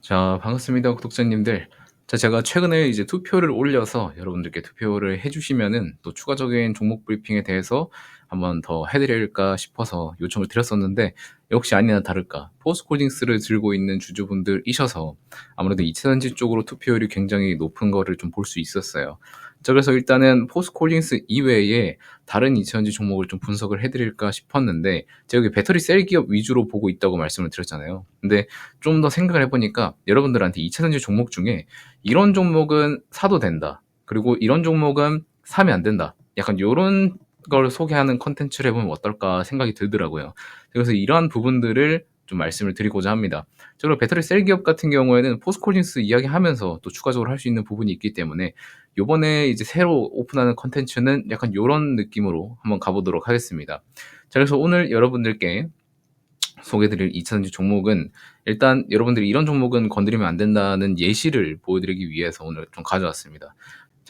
자, 반갑습니다, 구독자님들. 자, 제가 최근에 이제 투표를 올려서 여러분들께 투표를 해주시면은 또 추가적인 종목 브리핑에 대해서 한번 더 해드릴까 싶어서 요청을 드렸었는데 역시 아니나 다를까 포스콜딩스를 들고 있는 주주분들이셔서 아무래도 이차전지 쪽으로 투표율이 굉장히 높은 거를 좀 볼 수 있었어요. 자, 그래서 일단은 포스콜딩스 이외에 다른 이차전지 종목을 좀 분석을 해드릴까 싶었는데 제가 여기 배터리 셀 기업 위주로 보고 있다고 말씀을 드렸잖아요. 근데 좀 더 생각을 해보니까 여러분들한테 이차전지 종목 중에 이런 종목은 사도 된다. 그리고 이런 종목은 사면 안 된다. 약간 이런 걸 소개하는 컨텐츠를 해보면 어떨까 생각이 들더라고요. 그래서 이러한 부분들을 좀 말씀을 드리고자 합니다. 그리고 배터리 셀 기업 같은 경우에는 포스콜린스 이야기하면서 또 추가적으로 할 수 있는 부분이 있기 때문에 요번에 이제 새로 오픈하는 컨텐츠는 약간 이런 느낌으로 한번 가보도록 하겠습니다. 자, 그래서 오늘 여러분들께 소개드릴 2차전지 종목은 일단 여러분들이 이런 종목은 건드리면 안 된다는 예시를 보여드리기 위해서 오늘 좀 가져왔습니다.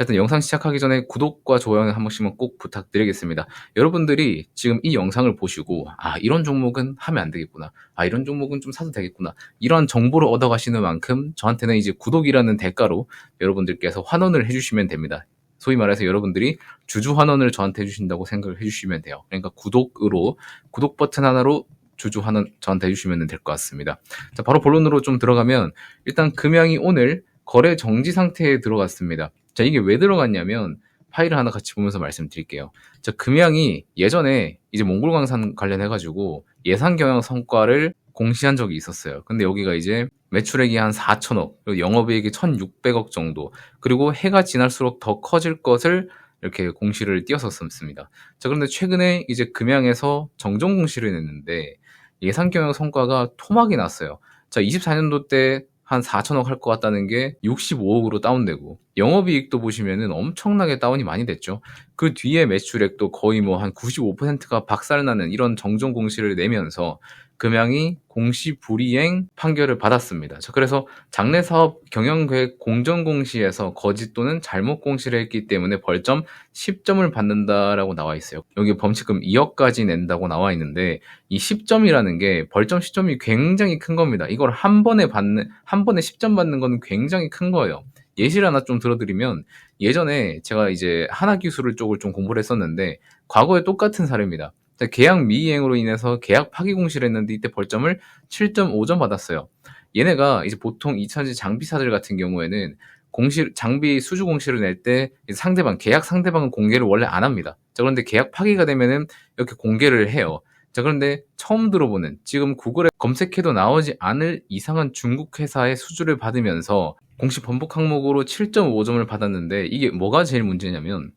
자, 일단 영상 시작하기 전에 구독과 좋아요 한 번씩만 꼭 부탁드리겠습니다. 여러분들이 지금 이 영상을 보시고 아 이런 종목은 하면 안 되겠구나. 아 이런 종목은 좀 사도 되겠구나. 이런 정보를 얻어가시는 만큼 저한테는 이제 구독이라는 대가로 여러분들께서 환원을 해주시면 됩니다. 소위 말해서 여러분들이 주주 환원을 저한테 해주신다고 생각을 해주시면 돼요. 그러니까 구독으로 구독 버튼 하나로 주주 환원 저한테 해주시면 될 것 같습니다. 자 바로 본론으로 좀 들어가면 일단 금양이 오늘 거래 정지 상태에 들어갔습니다. 자, 이게 왜 들어갔냐면 파일을 하나 같이 보면서 말씀드릴게요. 자, 금양이 예전에 이제 몽골광산 관련해가지고 예상 경영 성과를 공시한 적이 있었어요. 근데 여기가 이제 매출액이 한 4천억, 그리고 영업이익이 1,600억 정도, 그리고 해가 지날수록 더 커질 것을 이렇게 공시를 띄었었습니다. 자, 그런데 최근에 이제 금양에서 정정 공시를 냈는데 예상 경영 성과가 토막이 났어요. 자, 24년도 때 한 4천억 할 것 같다는 게 65억으로 다운되고 영업이익도 보시면은 엄청나게 다운이 많이 됐죠. 그 뒤에 매출액도 거의 뭐 한 95%가 박살나는 이런 정정 공시를 내면서 금양이 공시 불이행 판결을 받았습니다. 자, 그래서 장래 사업 경영 계획 공정 공시에서 거짓 또는 잘못 공시를 했기 때문에 벌점 10점을 받는다라고 나와 있어요. 여기 범칙금 2억까지 낸다고 나와 있는데 이 10점이라는 게 벌점 10점이 굉장히 큰 겁니다. 이걸 한 번에 받는 한 번에 10점 받는 건 굉장히 큰 거예요. 예시를 하나 좀 들어드리면 예전에 제가 이제 하나 기술을 쪽을 좀 공부를 했었는데 과거에 똑같은 사례입니다. 계약 미이행으로 인해서 계약 파기 공시를 했는데 이때 벌점을 7.5점 받았어요. 얘네가 이제 보통 2차전지 장비사들 같은 경우에는 공시 장비 수주 공시를 낼 때 상대방 계약 상대방은 공개를 원래 안 합니다. 자 그런데 계약 파기가 되면은 이렇게 공개를 해요. 자 그런데 처음 들어보는 지금 구글에 검색해도 나오지 않을 이상한 중국 회사의 수주를 받으면서 공시 번복 항목으로 7.5점을 받았는데 이게 뭐가 제일 문제냐면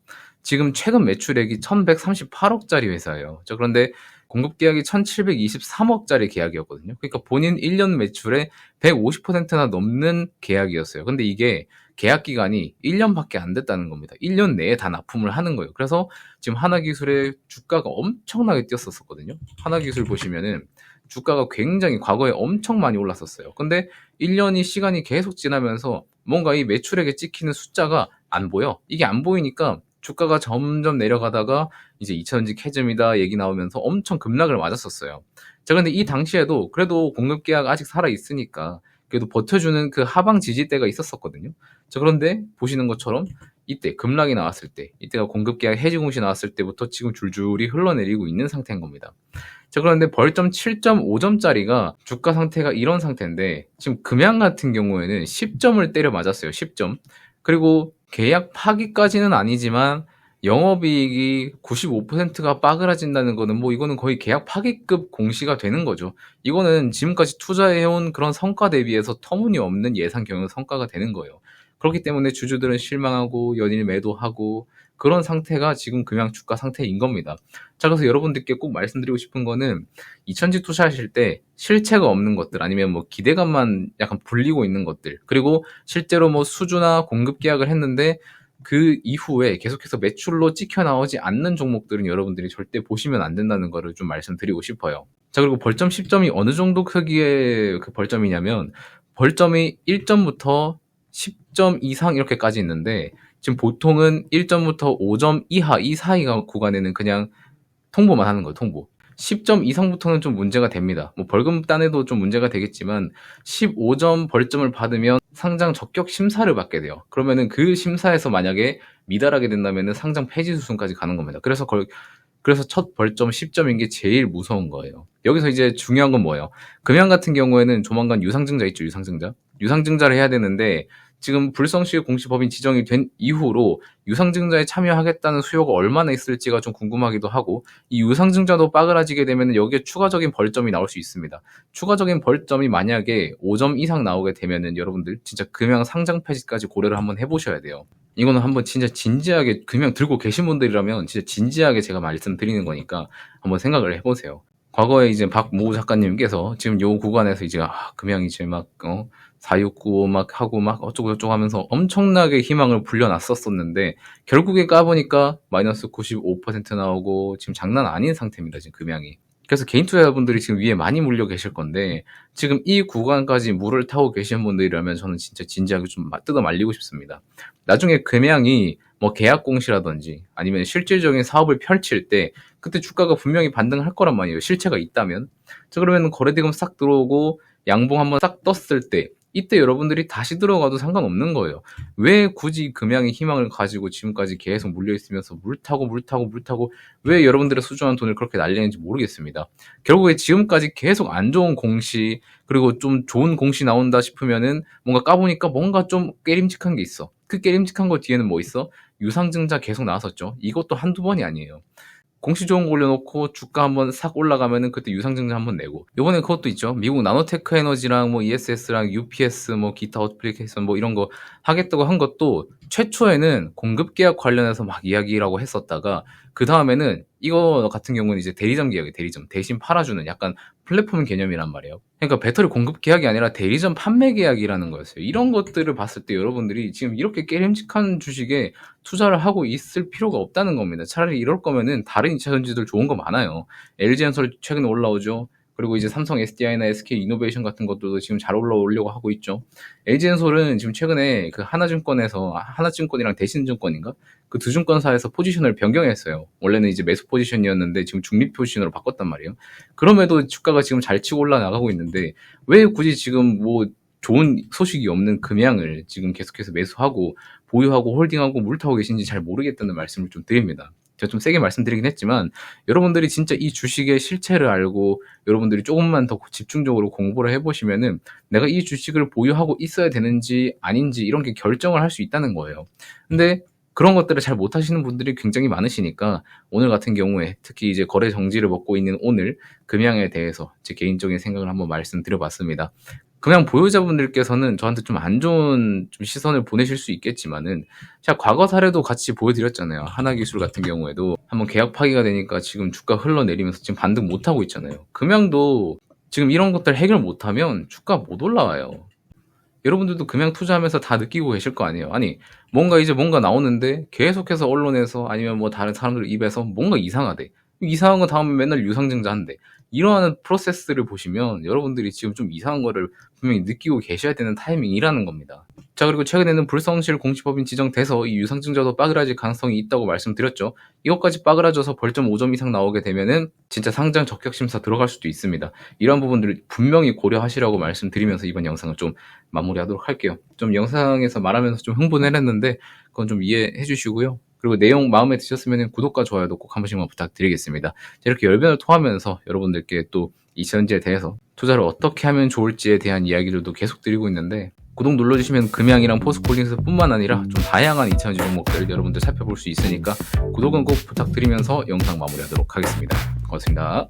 지금 최근 매출액이 1138억짜리 회사예요. 자, 그런데 공급 계약이 1723억짜리 계약이었거든요. 그러니까 본인 1년 매출의 150%나 넘는 계약이었어요. 근데 이게 계약 기간이 1년밖에 안 됐다는 겁니다. 1년 내에 다 납품을 하는 거예요. 그래서 지금 하나기술의 주가가 엄청나게 뛰었었거든요. 하나기술 보시면은 주가가 굉장히 과거에 엄청 많이 올랐었어요. 근데 1년이 시간이 계속 지나면서 뭔가 이 매출액에 찍히는 숫자가 안 보여. 이게 안 보이니까 주가가 점점 내려가다가 이제 2차전지 캐즘이다 얘기 나오면서 엄청 급락을 맞았었어요. 자, 근데 이 당시에도 그래도 공급 계약 아직 살아 있으니까 그래도 버텨주는 그 하방 지지대가 있었었거든요. 자, 그런데 보시는 것처럼 이때 급락이 나왔을 때, 이때가 공급 계약 해지 공시 나왔을 때부터 지금 줄줄이 흘러내리고 있는 상태인 겁니다. 자, 그런데 벌점 7.5점짜리가 주가 상태가 이런 상태인데 지금 금양 같은 경우에는 10점을 때려 맞았어요. 10점. 그리고 계약 파기까지는 아니지만 영업이익이 95%가 빠그라진다는 거는 뭐 이거는 거의 계약 파기급 공시가 되는 거죠. 이거는 지금까지 투자해온 그런 성과 대비해서 터무니없는 예상 경영 성과가 되는 거예요. 그렇기 때문에 주주들은 실망하고 연일 매도하고 그런 상태가 지금 금양 주가 상태인 겁니다. 자, 그래서 여러분들께 꼭 말씀드리고 싶은 거는 2천지 투자하실 때 실체가 없는 것들 아니면 뭐 기대감만 약간 불리고 있는 것들 그리고 실제로 뭐 수주나 공급 계약을 했는데 그 이후에 계속해서 매출로 찍혀 나오지 않는 종목들은 여러분들이 절대 보시면 안 된다는 거를 좀 말씀드리고 싶어요. 자, 그리고 벌점 10점이 어느 정도 크기의 그 벌점이냐면 벌점이 1점부터 10점 이상 이렇게까지 있는데 지금 보통은 1점부터 5점 이하 이 사이가 구간에는 그냥 통보만 하는 거예요. 통보. 10점 이상부터는 좀 문제가 됩니다. 뭐 벌금 따내도 좀 문제가 되겠지만 15점 벌점을 받으면 상장 적격 심사를 받게 돼요. 그러면은 그 심사에서 만약에 미달하게 된다면은 상장 폐지 수순까지 가는 겁니다. 그래서 걸, 그래서 첫 벌점 10점인 게 제일 무서운 거예요. 여기서 이제 중요한 건 뭐예요? 금양 같은 경우에는 조만간 유상증자 있죠, 유상증자. 유상증자를 해야 되는데 지금 불성실 공시법인 지정이 된 이후로 유상증자에 참여하겠다는 수요가 얼마나 있을지가 좀 궁금하기도 하고 이 유상증자도 빠그라지게 되면 여기에 추가적인 벌점이 나올 수 있습니다. 추가적인 벌점이 만약에 5점 이상 나오게 되면은 여러분들 진짜 금양 상장 폐지까지 고려를 한번 해보셔야 돼요. 이거는 한번 진짜 진지하게 금양 들고 계신 분들이라면 진짜 진지하게 제가 말씀드리는 거니까 한번 생각을 해보세요. 과거에 이제 박모 작가님께서 지금 요 구간에서 이제 아, 금양 이제 막 어, 469 막 하고 막 어쩌고 저쩌고 하면서 엄청나게 희망을 불려놨었었는데 결국에 까보니까 마이너스 95% 나오고 지금 장난 아닌 상태입니다. 지금 금양이. 그래서 개인 투자자분들이 지금 위에 많이 물려 계실 건데 지금 이 구간까지 물을 타고 계신 분들이라면 저는 진짜 진지하게 좀 뜯어 말리고 싶습니다. 나중에 금양이 뭐 계약 공시라든지 아니면 실질적인 사업을 펼칠 때 그때 주가가 분명히 반등할 거란 말이에요. 실체가 있다면. 자 그러면 거래대금 싹 들어오고 양봉 한번 싹 떴을 때 이때 여러분들이 다시 들어가도 상관없는 거예요. 왜 굳이 금양의 희망을 가지고 지금까지 계속 물려 있으면서 물 타고 물 타고 물 타고 왜 여러분들의 소중한 돈을 그렇게 날리는지 모르겠습니다. 결국에 지금까지 계속 안 좋은 공시 그리고 좀 좋은 공시 나온다 싶으면은 뭔가 까보니까 뭔가 좀 깨림직한 게 있어. 그 깨림직한 거 뒤에는 뭐 있어? 유상증자 계속 나왔었죠. 이것도 한두 번이 아니에요. 공시 좋은 거 올려놓고 주가 한번 싹 올라가면은 그때 유상증자 한번 내고. 이번에 그것도 있죠. 미국 나노테크 에너지랑 뭐 ESS랑 UPS 뭐 기타 어플리케이션 뭐 이런 거 하겠다고 한 것도 최초에는 공급 계약 관련해서 막 이야기라고 했었다가 그 다음에는 이거 같은 경우는 이제 대리점 계약이 대리점 대신 팔아주는 약간 플랫폼 개념이란 말이에요. 그러니까 배터리 공급 계약이 아니라 대리점 판매 계약이라는 거였어요. 이런 것들을 봤을 때 여러분들이 지금 이렇게 깨림직한 주식에 투자를 하고 있을 필요가 없다는 겁니다. 차라리 이럴 거면은 다른 2차 전지들 좋은 거 많아요. LG엔솔 최근에 올라오죠. 그리고 이제 삼성 SDI나 SK 이노베이션 같은 것도 지금 잘 올라오려고 하고 있죠. LG엔솔은 지금 최근에 그 하나증권에서 하나증권이랑 대신증권인가 그 두 증권사에서 포지션을 변경했어요. 원래는 이제 매수 포지션이었는데 지금 중립 포지션으로 바꿨단 말이에요. 그럼에도 주가가 지금 잘 치고 올라나가고 있는데 왜 굳이 지금 뭐 좋은 소식이 없는 금양을 지금 계속해서 매수하고 보유하고 홀딩하고 물 타고 계신지 잘 모르겠다는 말씀을 좀 드립니다. 제가 좀 세게 말씀드리긴 했지만 여러분들이 진짜 이 주식의 실체를 알고 여러분들이 조금만 더 집중적으로 공부를 해보시면은 내가 이 주식을 보유하고 있어야 되는지 아닌지 이런 게 결정을 할 수 있다는 거예요. 근데 그런 것들을 잘 못하시는 분들이 굉장히 많으시니까 오늘 같은 경우에 특히 이제 거래 정지를 먹고 있는 오늘 금양에 대해서 제 개인적인 생각을 한번 말씀드려봤습니다. 그냥 보유자분들께서는 저한테 좀 안 좋은 좀 시선을 보내실 수 있겠지만은 제가 과거 사례도 같이 보여드렸잖아요. 하나기술 같은 경우에도 한번 계약 파기가 되니까 지금 주가 흘러내리면서 지금 반등 못 하고 있잖아요. 금양도 지금 이런 것들 해결 못하면 주가 못 올라와요. 여러분들도 금양 투자하면서 다 느끼고 계실 거 아니에요. 아니 뭔가 이제 뭔가 나오는데 계속해서 언론에서 아니면 뭐 다른 사람들 입에서 뭔가 이상하대. 이상한 거 다음에 맨날 유상증자 한대. 이러한 프로세스를 보시면 여러분들이 지금 좀 이상한 거를 분명히 느끼고 계셔야 되는 타이밍이라는 겁니다. 자 그리고 최근에는 불성실 공시법인 지정돼서 이 유상증자도 빠그라질 가능성이 있다고 말씀드렸죠. 이것까지 빠그라져서 벌점 5점 이상 나오게 되면은 진짜 상장 적격 심사 들어갈 수도 있습니다. 이런 부분들을 분명히 고려하시라고 말씀드리면서 이번 영상을 좀 마무리하도록 할게요. 좀 영상에서 말하면서 좀 흥분을 했는데 그건 좀 이해해 주시고요. 그리고 내용 마음에 드셨으면 구독과 좋아요도 꼭 한 번씩만 부탁드리겠습니다. 이렇게 열변을 토하면서 여러분들께 또 이천지에 대해서 투자를 어떻게 하면 좋을지에 대한 이야기들도 계속 드리고 있는데 구독 눌러주시면 금양이랑 포스콜링스 뿐만 아니라 좀 다양한 2차전지 종목들 여러분들 살펴볼 수 있으니까 구독은 꼭 부탁드리면서 영상 마무리하도록 하겠습니다. 고맙습니다.